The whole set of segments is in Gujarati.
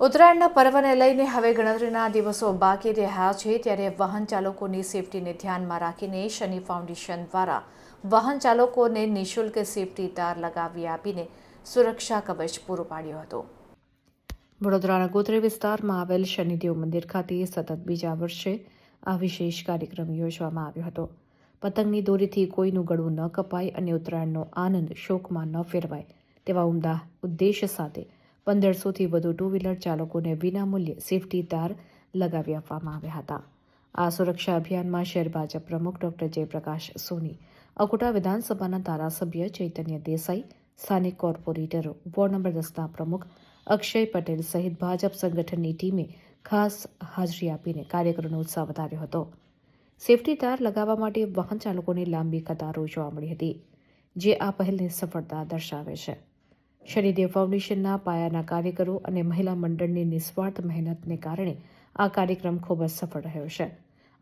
ઉત્તરાયણના પર્વને લઈને હવે ગણતરીના દિવસો બાકી રહ્યા છે, ત્યારે વાહન ચાલકોની સેફટીને ધ્યાનમાં રાખીને શનિ ફાઉન્ડેશન દ્વારા વાહન ચાલકોને નિઃશુલ્ક સેફટી તાર લગાવી આપીને સુરક્ષા કવચ પૂરું પાડ્યું હતું. વડોદરાના ગોત્રી વિસ્તારમાં આવેલ શનિદેવ મંદિર ખાતે સતત બીજા વર્ષે આ વિશેષ કાર્યક્રમ યોજવામાં આવ્યો હતો. પતંગની દોરીથી કોઈનું ગળું ન કપાય અને ઉત્તરાયણનો આનંદ શોકમાં ન ફેરવાય તેવા ઉમદા ઉદ્દેશ સાથે પંદરસોથી વધુ ટુ વ્હીલર ચાલકોને વિનામૂલ્યે સેફટી તાર લગાવી આપવામાં આવ્યા હતા. આ સુરક્ષા અભિયાનમાં શહેર ભાજપ પ્રમુખ ડોક્ટર જયપ્રકાશ સોની, અકોટા વિધાનસભાના ધારાસભ્ય ચૈતન્ય દેસાઈ, સ્થાનિક કોર્પોરેટરો વોર્ડ નંબર દસના પ્રમુખ અક્ષય પટેલ સહિત ભાજપ સંગઠનની ટીમે ખાસ હાજરી આપીને કાર્યક્રમનો ઉત્સાહ વધાર્યો હતો. સેફટી તાર લગાવવા માટે વાહન ચાલકોની લાંબી કતારો જોવા મળી હતી, જે આ પહેલની સફળતા દર્શાવે છે. શનિદેવ ફાઉન્ડેશનના પાયાના કાર્યકરો અને મહિલા મંડળની નિસ્વાર્થ મહેનતને કારણે આ કાર્યક્રમ ખૂબ જ સફળ રહ્યો છે.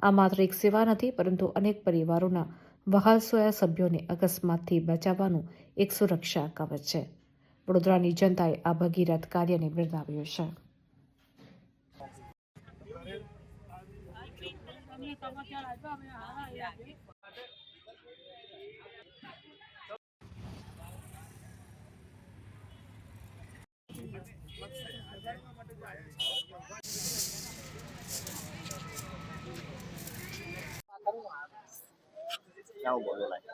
આ માત્ર એક સેવા નથી, પરંતુ અનેક પરિવારોના વહાલસોયા સભ્યોને અકસ્માતથી બચાવવાનું એક સુરક્ષા કવચ છે. વડોદરાની જનતાએ આ ભગીરથ કાર્યને બિરદાવ્યું છે. ક્યાં ઊભો લો લાય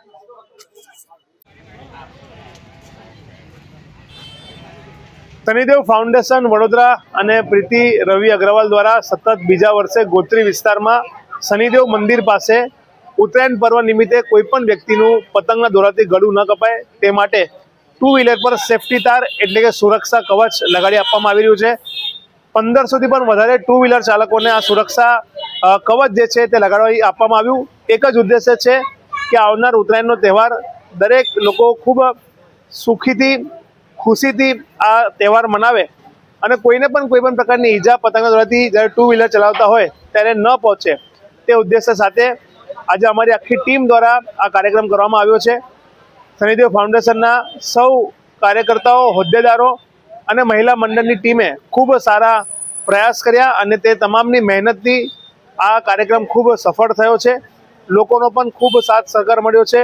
તનિદેવ ફાઉન્ડેશન વડોદરા અને પ્રીતિ રવિ અગ્રવાલ દ્વારા સતત બીજા વર્ષે ગોત્રી વિસ્તારમાં શનિદેવ મંદિર પાસે ઉત્તરાયણ પર્વ નિમિત્તે કોઈપણ વ્યક્તિનું પતંગના દોરાથી ગળું ન કપાય તે માટે ટુ વ્હીલર પર સેફટી તાર એટલે કે સુરક્ષા કવચ લગાડી આપવામાં આવી રહ્યું છે. પંદરસોથી પણ વધારે ટુ વ્હીલર ચાલકોને આ સુરક્ષા કવચ જે છે તે લગાડવા આપવામાં આવ્યું. એક જ ઉદ્દેશ્ય છે કે આવનાર ઉત્તરાયણનો તહેવાર દરેક લોકો ખૂબ સુખીથી, ખુશીથી આ તહેવાર મનાવે અને કોઈને પણ કોઈ પણ પ્રકારની ઈજા પતંગના દોરાથી જ્યારે ટુ વ્હીલર ચલાવતા હોય ત્યારે ન પહોંચે. તે ઉદ્દેશ્ય સાથે આજે અમારી આખી ટીમ દ્વારા આ કાર્યક્રમ કરવામાં આવ્યો છે. શનિદેવ ફાઉન્ડેશનના સૌ કાર્યકર્તાઓ, હોદ્દેદારો અને મહિલા મંડળની ટીમે ખૂબ સારા પ્રયાસ કર્યા અને તે તમામની મહેનતથી આ કાર્યક્રમ ખૂબ સફળ થયો છે. લોકોનો પણ ખૂબ સાથ સહકાર મળ્યો છે.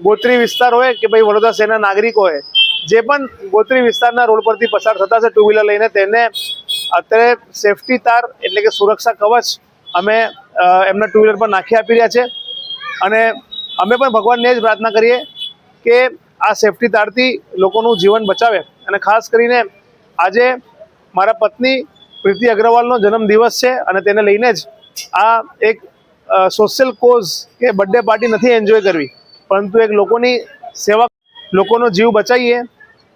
ગોત્રી વિસ્તાર હોય કે ભાઈ વડોદરા શહેરના નાગરિકો હોય, જે પણ ગોત્રી વિસ્તારના રોડ પરથી પસાર થતા છે ટુ વ્હીલર લઈને, તેને અત્યારે સેફટી તાર એટલે કે સુરક્ષા કવચ અમે એમના ટુ વ્હીલર પર નાખી આપી રહ્યા છે. અને અમે પણ ભગવાનને જ પ્રાર્થના કરીએ કે આ સેફટી તારથી લોકોનું જીવન બચાવે. અને ખાસ કરીને આજે મારા પત્ની પ્રીતિ અગ્રવાલનો જન્મદિવસ છે અને તેને લઈને જ આ એક સોશિયલ કોઝ કે બર્થડે પાર્ટી નથી એન્જોય કરવી. પરંતુ એક લોકોની સેવા લોકોનો જીવ બચાવીએ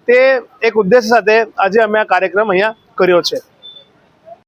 તે એક ઉદ્દેશ સાથે આજે અમે આ કાર્યક્રમ અહીંયા કર્યો છે.